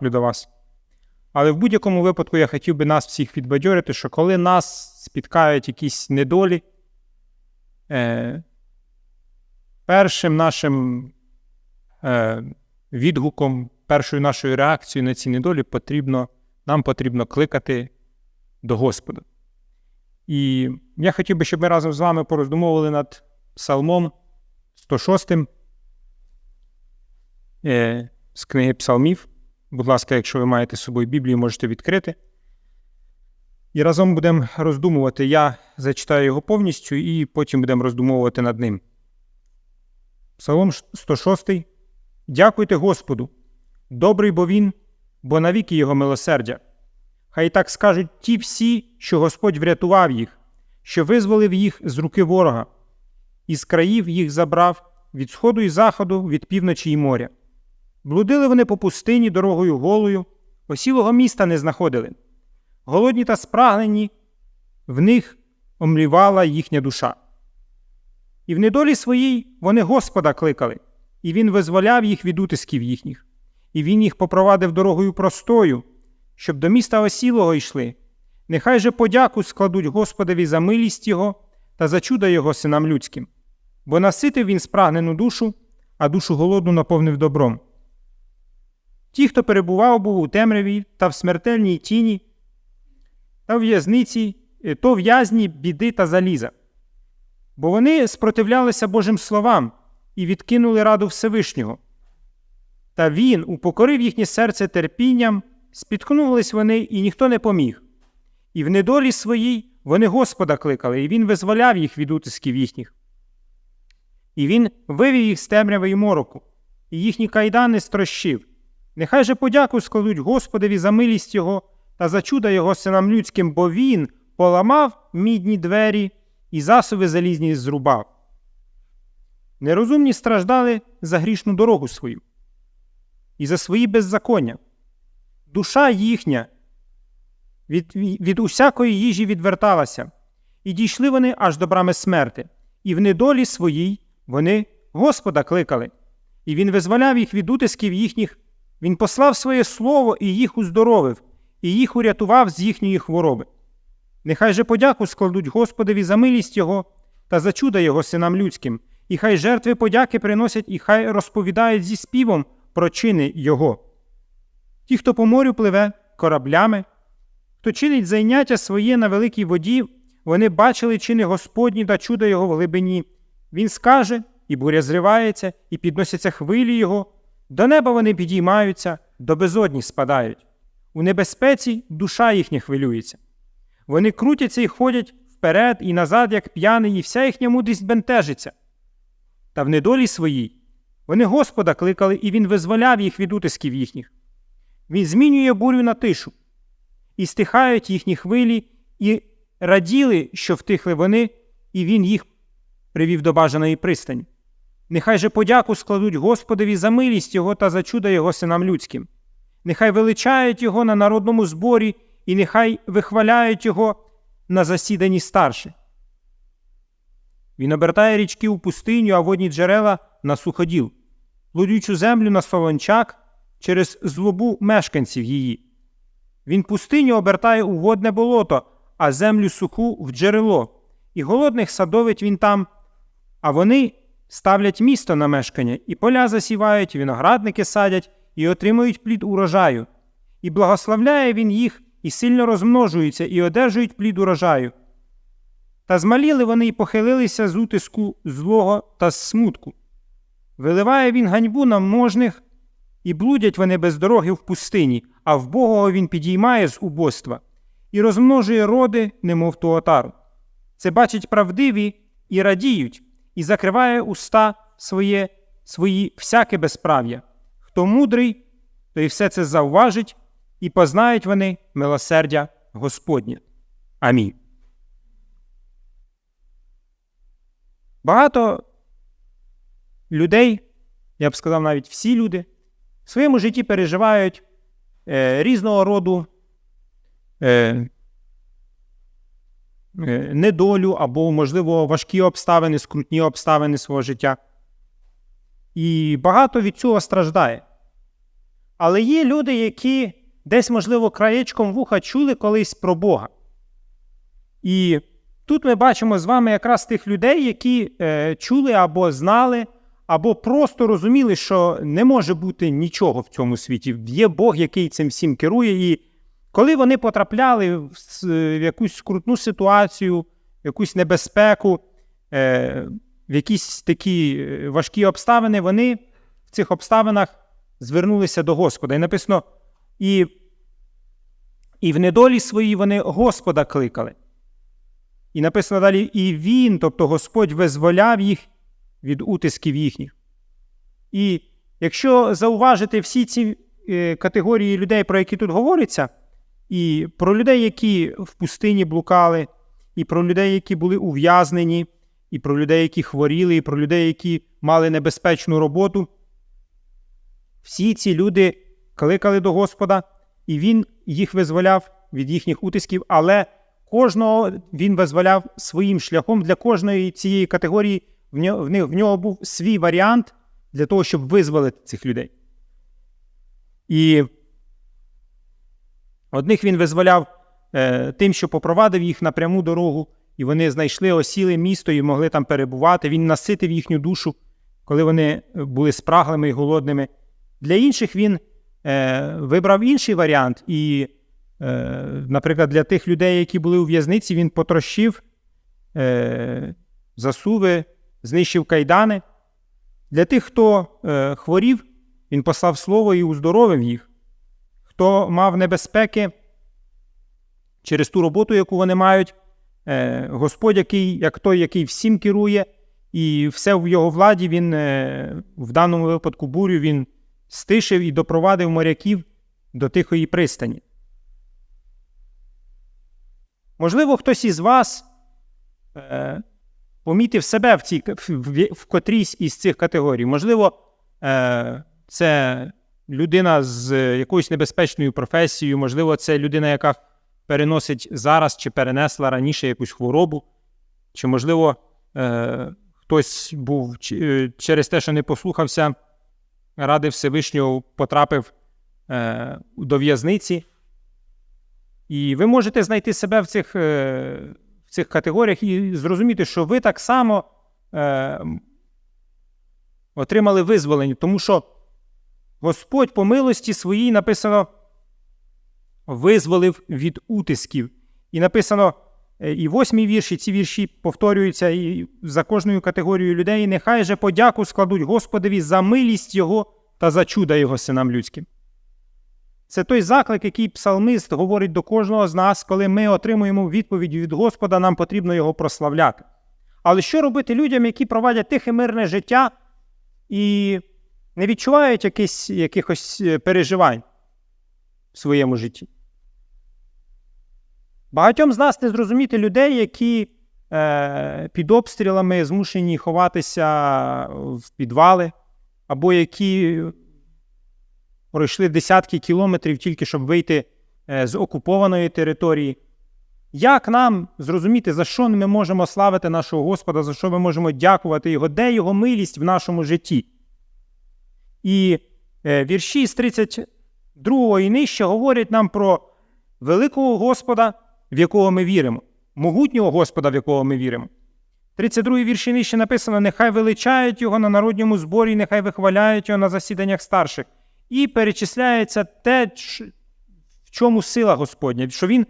до вас. Але в будь-якому випадку я хотів би нас всіх підбадьорити, що коли нас спіткають якісь недолі, е, першим нашим е, відгуком, першою нашою реакцією на ці недолі потрібно, нам потрібно кликати до Господа. І я хотів би, щоб ми разом з вами пороздумовували над Псалмом 106 е, з книги Псалмів. Будь ласка, якщо ви маєте з собою Біблію, можете відкрити. І разом будемо роздумувати. Я зачитаю його повністю і потім будемо роздумовувати над ним. Псалом 106. Дякуйте Господу. Добрий бо він, бо навіки його милосердя. Хай так скажуть ті всі, що Господь врятував їх, що визволив їх з руки ворога, із країв їх забрав від сходу і заходу, від півночі і моря. Блудили вони по пустині дорогою голою, осілого міста не знаходили. Голодні та спрагнені, в них омлівала їхня душа. І в недолі своїй вони Господа кликали, і Він визволяв їх від утисків їхніх, і Він їх попровадив дорогою простою, щоб до міста осілого йшли. Нехай же подяку складуть Господові за милість Його та за чудо Його синам людським, бо наситив він спрагнену душу, а душу голодну наповнив добром. Ті, хто перебував був у темряві та в смертельній тіні, та в в'язниці, е, то в'язні біди та заліза. Бо вони спротивлялися Божим словам і відкинули раду Всевишнього. Та він упокорив їхнє серце терпінням, спіткнулись вони, і ніхто не поміг. І в недолі своїй вони Господа кликали, і він визволяв їх від утисків їхніх. І він вивів їх з темряви й мороку, і їхні кайдани строщив. Нехай же подяку складуть Господові за милість Його та за чудо Його синам людським, бо Він поламав мідні двері і засови залізні зрубав. Нерозумні страждали за грішну дорогу свою і за свої беззаконня. Душа їхня від, від усякої їжі відверталася, і дійшли вони аж до брами смерти, і в недолі своїй вони Господа кликали, і Він визволяв їх від утисків їхніх. Він послав своє слово і їх уздоровив, і їх урятував з їхньої хвороби. Нехай же подяку складуть Господові за милість Його та за чудо Його синам людським, і хай жертви подяки приносять, і хай розповідають зі співом про чини Його. Ті, хто по морю пливе кораблями, хто чинить зайняття своє на великій воді, вони бачили чини Господні та чудо Його в глибині. Він скаже, і буря зривається, і підносяться хвилі Його. До неба вони підіймаються, до безодні спадають. У небезпеці душа їхня хвилюється. Вони крутяться і ходять вперед і назад, як п'яний, і вся їхня мудрість бентежиться. Та в недолі своїй вони Господа кликали, і Він визволяв їх від утисків їхніх. Він змінює бурю на тишу, і стихають їхні хвилі, і раділи, що втихли вони, і Він їх привів до бажаної пристані. Нехай же подяку складуть Господові за милість Його та за чудо Його синам людським. Нехай величають Його на народному зборі, і нехай вихваляють Його на засіданні старші. Він обертає річки у пустиню, а водні джерела на суходіл, плодючу землю на солончак через злобу мешканців її. Він пустиню обертає у водне болото, а землю суху в джерело, і голодних садовить він там, а вони ставлять місто на мешкання, і поля засівають, і виноградники садять, і отримують плід урожаю, і благословляє він їх, і сильно розмножуються, і одержують плід урожаю. Та змаліли вони й похилилися з утиску злого та смутку. Виливає він ганьбу на можних, і блудять вони без дороги в пустині, а в Богого він підіймає з убоства і розмножує роди, немов ту отару. Це бачать правдиві і радіють, і закриває уста своє, свої всяке безправ'я. Хто мудрий, той все це завважить, і познають вони милосердя Господнє. Амінь. Багато людей, я б сказав, навіть всі люди, в своєму житті переживають е, різного роду е, недолю або, можливо, важкі обставини, скрутні обставини свого життя. І багато від цього страждає. Але є люди, які десь, можливо, краєчком вуха чули колись про Бога. І тут ми бачимо з вами якраз тих людей, які е, чули або знали, або просто розуміли, що не може бути нічого в цьому світі. Є Бог, який цим всім керує. І коли вони потрапляли в, в якусь скрутну ситуацію, в якусь небезпеку, е, в якісь такі е, важкі обставини, вони в цих обставинах звернулися до Господа. І написано, і, і в недолі своїй вони Господа кликали. І написано далі, і він, тобто Господь, визволяв їх від утисків їхніх. І якщо зауважити всі ці е, категорії людей, про які тут говориться, і про людей, які в пустині блукали, і про людей, які були ув'язнені, і про людей, які хворіли, і про людей, які мали небезпечну роботу, всі ці люди кликали до Господа, і Він їх визволяв від їхніх утисків, але кожного він визволяв своїм шляхом. Для кожної цієї категорії в нього, був свій варіант для того, щоб визволити цих людей. І одних він визволяв е, тим, що попровадив їх на пряму дорогу, і вони знайшли осіле місто і могли там перебувати. Він наситив їхню душу, коли вони були спраглими і голодними. Для інших він е, вибрав інший варіант, і, е, наприклад, для тих людей, які були у в'язниці, він потрощив е, засуви, знищив кайдани. Для тих, хто е, хворів, він послав слово і уздоровив їх. Хто мав небезпеки через ту роботу, яку вони мають, е, Господь, який, як той, який всім керує, і все в його владі, він е, в даному випадку бурю він стишив і допровадив моряків до тихої пристані. Можливо, хтось із вас е, помітив себе в, цій, в, в, котрійсь із цих категорій. Можливо, це людина з якоюсь небезпечною професією, можливо, це людина, яка переносить зараз чи перенесла раніше якусь хворобу, чи, можливо, е, хтось був е, через те, що не послухався ради Всевишнього, потрапив е, до в'язниці. І ви можете знайти себе в цих, е, в цих категоріях і зрозуміти, що ви так само е, отримали визволення, тому що Господь по милості своїй написано визволив від утисків. І написано е, і восьмій вірші, ці вірші повторюються і за кожною категорією людей. Нехай же подяку складуть Господові за милість Його та за чуда Його синам людським. Це той заклик, який псалмист говорить до кожного з нас, коли ми отримуємо відповідь від Господа, нам потрібно його прославляти. Але що робити людям, які проводять тихе мирне життя і не відчувають якісь, якихось е, переживань в своєму житті? Багатьом з нас не зрозуміти людей, які е, під обстрілами змушені ховатися в підвали, або які пройшли десятки кілометрів тільки щоб вийти е, з окупованої території. Як нам зрозуміти, за що ми можемо славити нашого Господа, за що ми можемо дякувати Його, де Його милість в нашому житті? І е, вірші з 32 і нижче говорять нам про великого Господа, в якого ми віримо, могутнього Господа, в якого ми віримо. 32 вірші нижче написано: нехай величають його на народньому зборі, нехай вихваляють його на засіданнях старших. І перечисляється те, в чому сила Господня, що він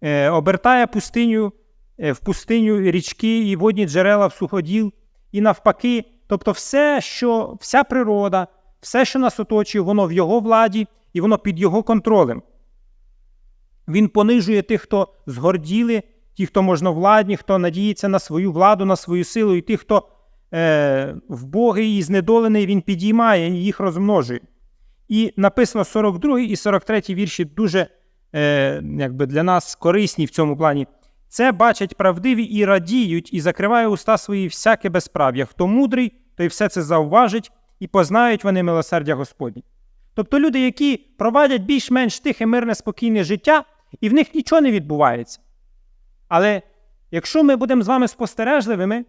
е, обертає пустиню е, в пустиню річки і водні джерела в суходіл, і навпаки. Тобто, все, що, вся природа, все, що нас оточує, воно в його владі і воно під його контролем. Він понижує тих, хто згорділи, ті, хто можновладні, хто надіється на свою владу, на свою силу, і тих, хто е, вбогий і знедолений, він підіймає і їх розмножує. І написано 42 і 43 вірші дуже е, якби для нас корисні в цьому плані. Це бачать правдиві і радіють, і закриває уста свої всяке безправ'я. Хто мудрий, той все це зауважить, і познають вони милосердя Господні. Тобто люди, які проводять більш-менш тихе, мирне, спокійне життя, і в них нічого не відбувається. Але якщо ми будемо з вами спостережливими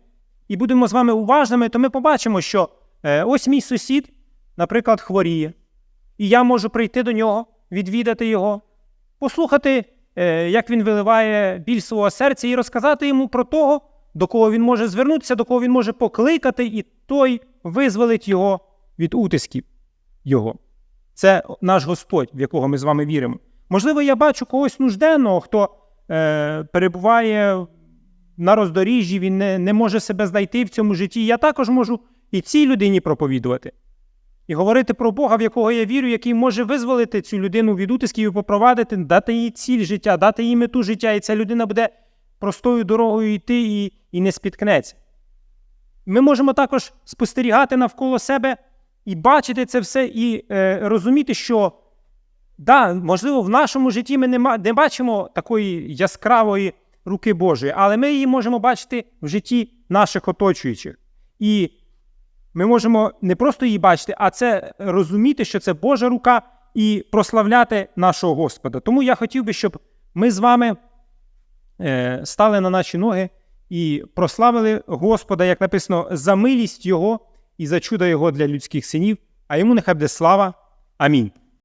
і будемо з вами уважними, то ми побачимо, що е, ось мій сусід, наприклад, хворіє. і я можу прийти до нього, відвідати його, послухати, як він виливає біль свого серця, і розказати йому про того, до кого він може звернутися, до кого він може покликати, і той визволить його від утисків його. Це наш Господь, в якого ми з вами віримо. Можливо, я бачу когось нужденного, хто е, перебуває на роздоріжжі, він не, не може себе знайти в цьому житті. Я також можу і цій людині проповідувати. І говорити про Бога, в якого я вірю, який може визволити цю людину від утисків і попровадити, дати їй ціль життя, дати їй мету життя, і ця людина буде простою дорогою йти і, і не спіткнеться. Ми можемо також спостерігати навколо себе і бачити це все, і е, розуміти, що да, можливо, в нашому житті ми не, не бачимо такої яскравої руки Божої, але ми її можемо бачити в житті наших оточуючих. І ми можемо не просто її бачити, а це розуміти, що це Божа рука, і прославляти нашого Господа. Тому я хотів би, щоб ми з вами е, стали на наші ноги і прославили Господа, як написано, за милість Його і за чудо Його для людських синів, а йому нехай буде слава. Амінь.